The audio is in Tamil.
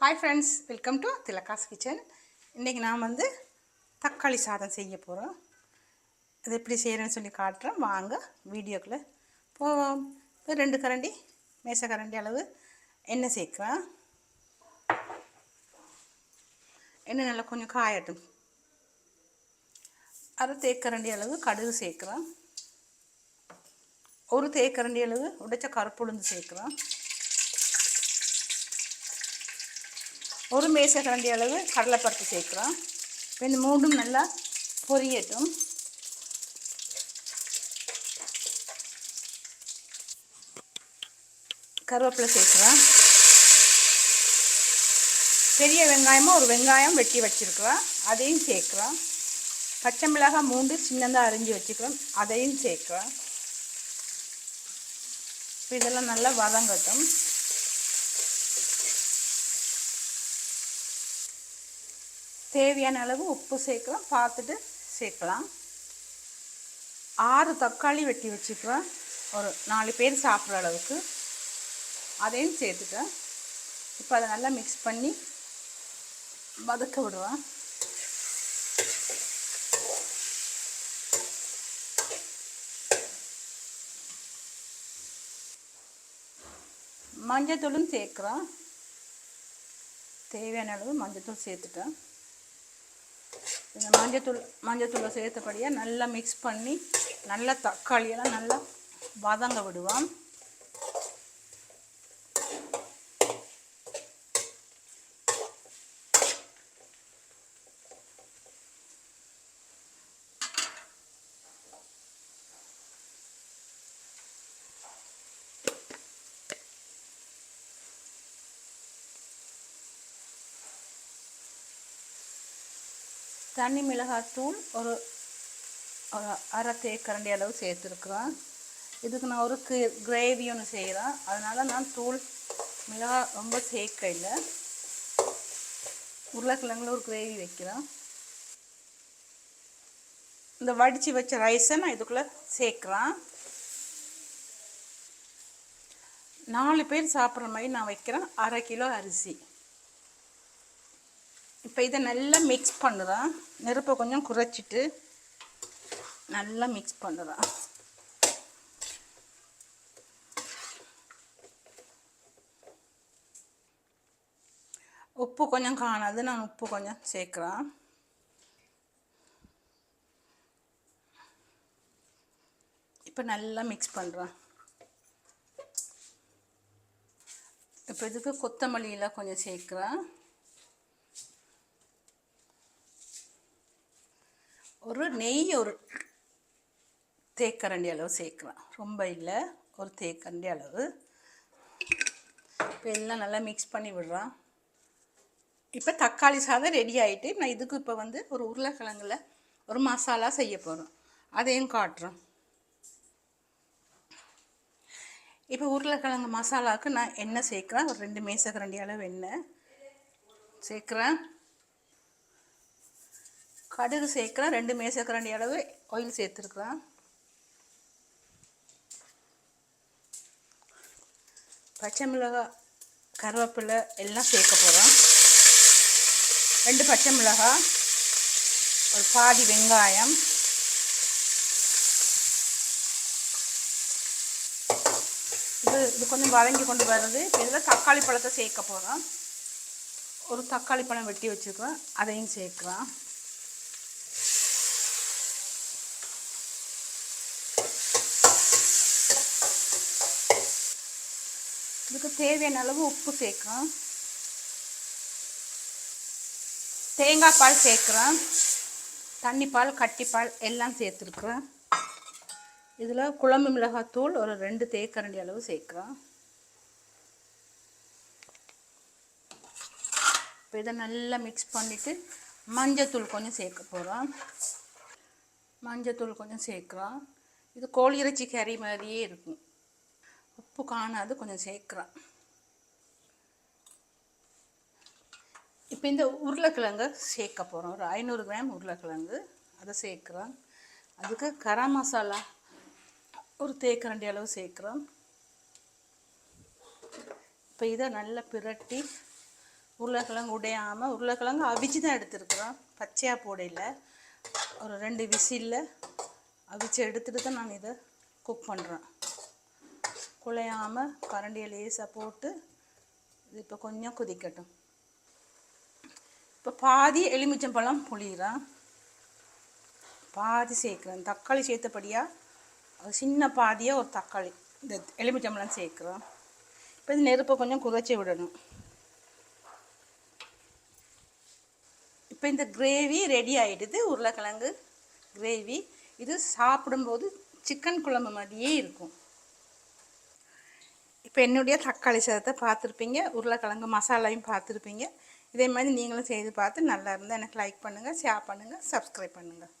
Hi friends welcome to Thilaka's kitchen இன்றைக்கி நான் வந்து தக்காளி சாதம் செய்ய போகிறோம் அது எப்படி செய்கிறேன்னு சொல்லி காட்டுறேன். வாங்க வீடியோக்குள்ளே போவோம். இப்போ ரெண்டு கரண்டி மேச கரண்டி அளவு எண்ணெய் சேர்க்குறேன் எண்ணெய் நல்லா கொஞ்சம் காயட்டும். அரை தேக்கரண்டி அளவு கடுகு சேர்க்குறேன் ஒரு தேக்கரண்டி அளவு உடைச்ச கருப்புளுந்து சேர்க்குறேன் ஒரு மேசை கரண்டி அளவு கடலைப்பருப்பு சேர்க்குறோம். இப்போ இந்த மூண்டும் நல்லா பொரியட்டும். கருவேப்பிலை சேர்க்குறோம். பெரிய வெங்காயமும் ஒரு வெங்காயம் வெட்டி வச்சுருக்குறோம். அதையும் சேர்க்குறோம். பச்சை மிளகாய் மூண்டு சின்னதாக அரிஞ்சு வச்சுக்கிறோம். அதையும் சேர்க்குறோம். இதெல்லாம் நல்லா வதங்கட்டும். தேவையான அளவு உப்பு சேர்க்கலாம் பார்த்துட்டு சேர்க்கலாம். ஆறு தக்காளி வெட்டி வச்சுக்குவேன். ஒரு நாலு பேர் சாப்பிட்ற அளவுக்கு. அதையும் சேர்த்துட்டேன். இப்போ அதை நல்லா மிக்ஸ் பண்ணி வதக்க விடுவேன். மஞ்சத்தூளும் சேர்க்குறோம் தேவையான அளவு மஞ்சத்தூள் சேர்த்துட்டேன். இந்த மஞ்சத்தூள் மஞ்சத்தூளை சேர்த்தபடியாக நல்லா மிக்ஸ் பண்ணி நல்லா தக்காளியெல்லாம் நல்லா வதங்க விடுவோம். தனி மிளகாத்தூள் ஒரு ஒரு அரை தேக்கரண்டி அளவு சேர்த்துருக்குறேன். இதுக்கு நான் ஒரு கிரேவி ஒன்று செய்கிறேன் அதனால் நான் தூள் மிளகா ரொம்ப சேர்க்க இல்லை உருளைக்கிழங்குல ஒரு கிரேவி வைக்கிறேன். இந்த வடித்து வச்ச ரைஸை நான் இதுக்குள்ளே சேர்க்குறேன். நாலு பேர் சாப்பிட்ற மாதிரி நான் வைக்கிறேன். அரை கிலோ அரிசி. இப்போ இதை நல்லா மிக்ஸ் பண்ணுறேன் நெருப்பை கொஞ்சம் குறைச்சிட்டு நல்லா மிக்ஸ் பண்ணுறேன் உப்பு கொஞ்சம் காணாது நான் உப்பு கொஞ்சம் சேர்க்குறேன் இப்போ நல்லா மிக்ஸ் பண்ணுறேன் இப்போ இதுக்கு கொத்தமல்லியெலாம் கொஞ்சம் சேர்க்குறேன் ஒரு நெய் ஒரு தேக்கரண்டி அளவு சேர்க்கலாம். ரொம்ப இல்லை ஒரு தேக்கரண்டி அளவு. இப்போ எல்லாம் நல்லா மிக்ஸ் பண்ணி விடுறான் இப்போ தக்காளி சாதம் ரெடி ஆகிட்டு நான் இதுக்கு இப்போ வந்து ஒரு உருளைக்கிழங்குல ஒரு மசாலா செய்ய போகிறோம் அதையும் காட்டுறோம். இப்போ உருளைக்கிழங்கு மசாலாவுக்கு நான் எண்ணெய் சேர்க்குறேன். ஒரு ரெண்டு மேசக்கரண்டி அளவு எண்ணெய் சேர்க்குறேன். கடுகு சேர்க்குறேன் ரெண்டு மேசக்கரண்டி அளவு ஆயில் சேர்த்துருக்குறேன் பச்சை மிளகாய் கருவேப்பிலை எல்லாம் சேர்க்க போகிறோம் ரெண்டு பச்சை மிளகாய் ஒரு பாதி வெங்காயம். இது இது கொஞ்சம் வதங்கி கொண்டு வருது இதில் தக்காளி பழத்தை சேர்க்க போகிறோம் ஒரு தக்காளி பழம் வெட்டி வச்சுருக்கோம். அதையும் சேர்க்குறோம் இதுக்கு தேவையான அளவு உப்பு சேர்க்குறோம். தேங்காய் பால் சேர்க்குறோம். தண்ணி பால் கட்டிப்பால் எல்லாம் சேர்த்துருக்குறோம். இதில் குழம்பு மிளகாத்தூள் ஒரு ரெண்டு தேக்கரண்டி அளவு சேர்க்குறோம். இப்போ இதை நல்லா மிக்ஸ் பண்ணிவிட்டு மஞ்சத்தூள் கொஞ்சம் சேர்க்க போகிறோம் மஞ்சத்தூள் கொஞ்சம் சேர்க்குறோம். இது கோழி இறைச்சி கறி மாதிரியே இருக்கும். உப்பு காணாது கொஞ்சம் சேர்க்குறேன். இப்போ இந்த உருளைக்கிழங்கு சேர்க்க போகிறோம் ஒரு ஐநூறு கிராம் உருளைக்கிழங்கு அதை சேர்க்குறோம் அதுக்கு கரம் மசாலா ஒரு தேக்கரண்டி அளவு சேர்க்குறோம். இப்போ இதை நல்லா பிரட்டி உருளைக்கிழங்கு உடையாமல் உருளைக்கிழங்கு அவிச்சு தான் எடுத்துருக்குறோம். பச்சையாக போடையில் ஒரு ரெண்டு விசிலில் அவிச்சு எடுத்துகிட்டு தான் நான் இதை குக் பண்ணுறேன் குழையாமல் கரண்டியை லேசாக போட்டு இது இப்போ கொஞ்சம் கொதிக்கட்டும். இப்போ பாதி எலுமிச்சம்பழம் புளிகிறேன் பாதி சேர்க்குறேன். தக்காளி சேர்த்தபடியாக அது சின்ன பாதியாக ஒரு தக்காளி. இந்த எலுமிச்சம்பழம் சேர்க்குறோம் இப்போ இந்த நெருப்பை கொஞ்சம் குறைச்சி விடணும். இப்போ இந்த கிரேவி ரெடி ஆகிடுது உருளைக்கிழங்கு கிரேவி. இது சாப்பிடும்போது சிக்கன் குழம்பு மாதிரியே இருக்கும். இப்போ என்னுடைய தக்காளி சாதத்தை பார்த்துருப்பீங்க உருளைக்கிழங்கு மசாலாவையும் பார்த்துருப்பீங்க. இதே மாதிரி நீங்களும் செய்து பார்த்து நல்லா இருந்தால் எனக்கு லைக் பண்ணுங்கள் ஷேர் பண்ணுங்கள் சப்ஸ்கிரைப் பண்ணுங்கள்